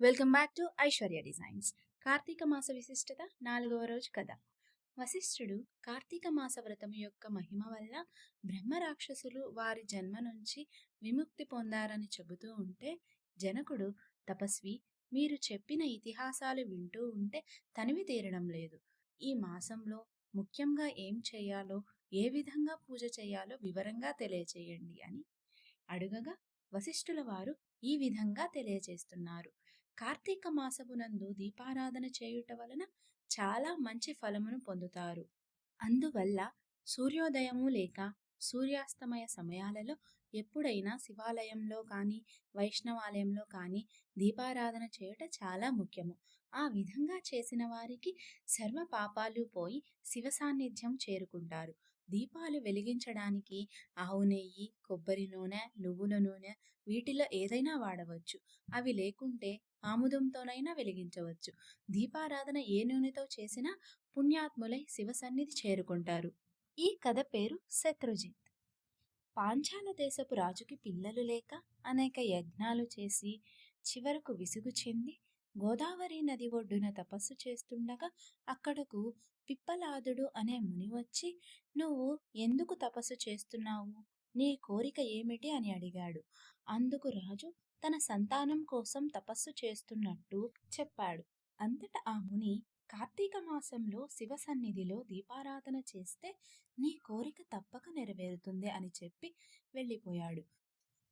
Welcome back to Aishwarya designs. Karthika మాస విశిష్టత నాలుగవ రోజు కథ. వశిష్ఠుడు కార్తీక మాస వ్రతం యొక్క మహిమ వల్ల బ్రహ్మ రాక్షసులు వారి జన్మ నుంచి విముక్తి పొందారని చెబుతూ ఉంటే జనకుడు తపస్వి మీరు చెప్పిన ఇతిహాసాలు వింటూ ఉంటే తనివి తీరడం లేదు. ఈ మాసంలో ముఖ్యంగా ఏం చేయాలో ఏ విధంగా పూజ చేయాలో వివరంగా తెలియచేయండి అని అడుగగా వశిష్ఠుల వారు ఈ విధంగా తెలియజేస్తున్నారు కార్తీక మాసమునందు దీపారాధన చేయుట వలన చాలా మంచి ఫలమును పొందుతారు. అందువల్ల సూర్యోదయము లేక సూర్యాస్తమయ సమయాలలో ఎప్పుడైనా శివాలయంలో కానీ వైష్ణవాలయంలో కానీ దీపారాధన చేయుట చాలా ముఖ్యము. ఆ విధంగా చేసిన వారికి సర్వ పాపాలు పోయి శివ సాన్నిధ్యం చేరుకుంటారు. దీపాలు వెలిగించడానికి ఆవు నెయ్యి కొబ్బరి నూనె నువ్వుల నూనె వీటిలో ఏదైనా వాడవచ్చు. అవి లేకుంటే ఆముదంతోనైనా వెలిగించవచ్చు. దీపారాధన ఏ నూనెతో చేసినా పుణ్యాత్ములై శివ సన్నిధి చేరుకుంటారు. ఈ కథ పేరు శత్రుజిత్. పాంచాల దేశపు రాజుకి పిల్లలు లేక అనేక యజ్ఞాలు చేసి చివరకు విసుగు చెంది గోదావరి నది ఒడ్డున తపస్సు చేస్తుండగా అక్కడకు పిప్పలాదుడు అనే ముని వచ్చి నువ్వు ఎందుకు తపస్సు చేస్తున్నావు? నీ కోరిక ఏమిటి? అని అడిగాడు. అందుకు రాజు తన సంతానం కోసం తపస్సు చేస్తున్నట్టు చెప్పాడు. అంతటా ఆ ముని కార్తీక మాసంలో శివ సన్నిధిలో దీపారాధన చేస్తే నీ కోరిక తప్పక నెరవేరుతుంది అని చెప్పి వెళ్ళిపోయాడు.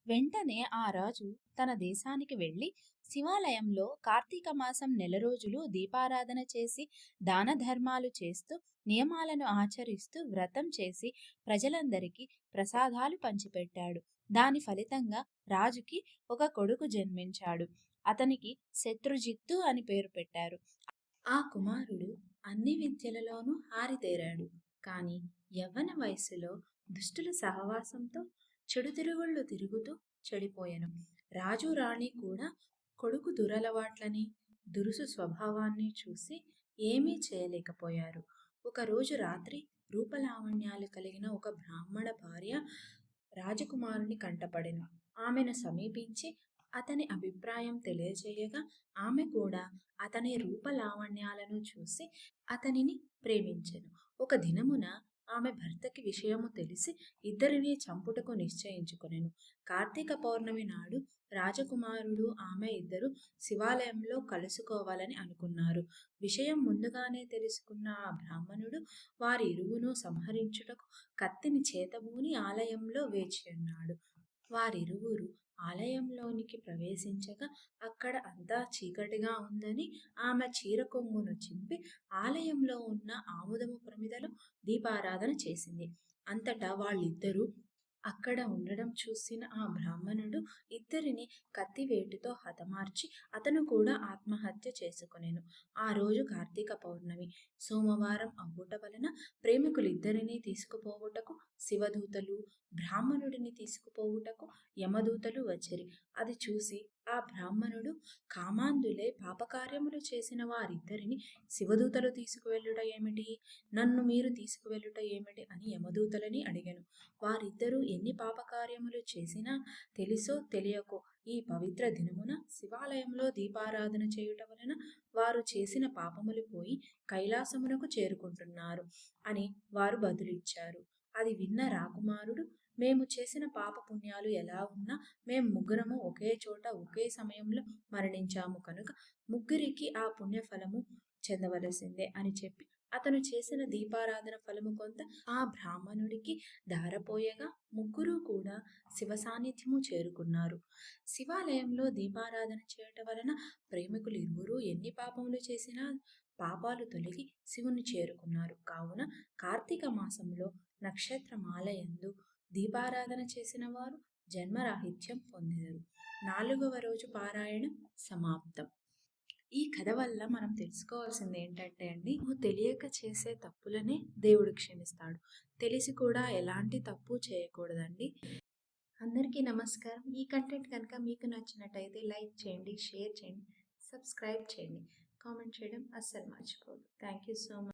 వెంటనే ఆ రాజు తన దేశానికి వెళ్ళి శివాలయంలో కార్తీక మాసం నెల రోజులు దీపారాధన చేసి దాన ధర్మాలు చేస్తూ నియమాలను ఆచరిస్తూ వ్రతం చేసి ప్రజలందరికీ ప్రసాదాలు పంచిపెట్టాడు. దాని ఫలితంగా రాజుకి ఒక కొడుకు జన్మించాడు. అతనికి శత్రుజిత్తు అని పేరు పెట్టారు. ఆ కుమారుడు అన్ని విద్యలలోనూ హారితేరాడు. కానీ యవ్వన వయసులో దుష్టుల సహవాసంతో చెడు తిరుగుళ్ళు తిరుగుతూ చెడిపోయాను. రాజు రాణి కూడా కొడుకు దురలవాట్లని దురుసు స్వభావాన్ని చూసి ఏమీ చేయలేకపోయారు. ఒకరోజు రాత్రి రూపలావణ్యాలు కలిగిన ఒక బ్రాహ్మణ భార్య రాజకుమారుని కంటపడెను. ఆమెను సమీపించి అతని అభిప్రాయం తెలియజేయగా ఆమె కూడా అతని రూపలావణ్యాలను చూసి అతనిని ప్రేమించెను. ఒక దినమున ఆమె భర్తకి విషయము తెలిసి ఇద్దరిని చంపుటకు నిశ్చయించుకొనెను. కార్తీక పౌర్ణమి నాడు రాజకుమారుడు ఆమె ఇద్దరు శివాలయంలో కలుసుకోవాలని అనుకున్నారు. విషయం ముందుగానే తెలుసుకున్న ఆ బ్రాహ్మణుడు వారి ఇరువును సంహరించుటకు కత్తిని చేతబూని ఆలయంలో వేచి ఉన్నాడు. వారిరువురు ఆలయంలోనికి ప్రవేశించగా అక్కడ అంతా చీకటిగా ఉందని ఆమె చీర కొంగును చింపి ఆలయంలో ఉన్న ఆముదము ప్రమిదలో దీపారాధన చేసింది. అంతటా వాళ్ళిద్దరూ అక్కడ ఉండడం చూసిన ఆ బ్రాహ్మణుడు ఇద్దరిని కత్తివేటుతో హతమార్చి అతను కూడా ఆత్మహత్య చేసుకునేను. ఆ రోజు కార్తీక పౌర్ణమి. సోమవారం అవ్వుట వలన ప్రేమికులిద్దరినీ తీసుకుపోవుటకు శివదూతలు బ్రాహ్మణుడిని తీసుకుపోవుటకు యమదూతలు వచ్చిరి. అది చూసి ఆ బ్రాహ్మణుడు కామాంధులే పాపకార్యములు చేసిన వారిద్దరిని శివదూతలు తీసుకువెళ్ళుట ఏమిటి? నన్ను మీరు తీసుకువెళ్ళుట ఏమిటి? అని యమదూతలని అడిగాను. వారిద్దరూ ఎన్ని పాపకార్యములు చేసినా తెలుసో తెలియకో ఈ పవిత్ర దినమున శివాలయంలో దీపారాధన చేయుట వలన వారు చేసిన పాపములు పోయి కైలాసమునకు చేరుకుంటున్నారు అని వారు బదులిచ్చారు. అది విన్న రాకుమారుడు మేము చేసిన పాప పుణ్యాలు ఎలా ఉన్నా మేము ముగ్గురము ఒకే చోట ఒకే సమయంలో మరణించాము కనుక ముగ్గురికి ఆ పుణ్యఫలము చెందవలసిందే అని చెప్పి అతను చేసిన దీపారాధన ఫలము కొంత ఆ బ్రాహ్మణుడికి దారపోయగా ముగ్గురు కూడా శివ సాన్నిధ్యము చేరుకున్నారు. శివాలయంలో దీపారాధన చేయటం వలన ప్రేమికులు ఇరువురు ఎన్ని పాపములు చేసినా పాపాలు తొలగి శివుని చేరుకున్నారు. కావున కార్తీక మాసంలో నక్షత్రమాలయందు దీపారాధన చేసిన వారు జన్మరాహిత్యం పొందెదరు నాలుగవ రోజు పారాయణం సమాప్తం. ఈ కథ వల్ల మనం తెలుసుకోవాల్సింది ఏంటంటే అండి నువ్వు తెలియక చేసే తప్పులనే దేవుడు క్షమిస్తాడు. తెలిసి కూడా ఎలాంటి తప్పు చేయకూడదండి. అందరికీ నమస్కారం. ఈ కంటెంట్ కనుక మీకు నచ్చినట్టయితే లైక్ చేయండి షేర్ చేయండి సబ్స్క్రైబ్ చేయండి. కామెంట్ చేయడం అస్సలు మర్చిపోదు థ్యాంక్ యూ సో మచ్.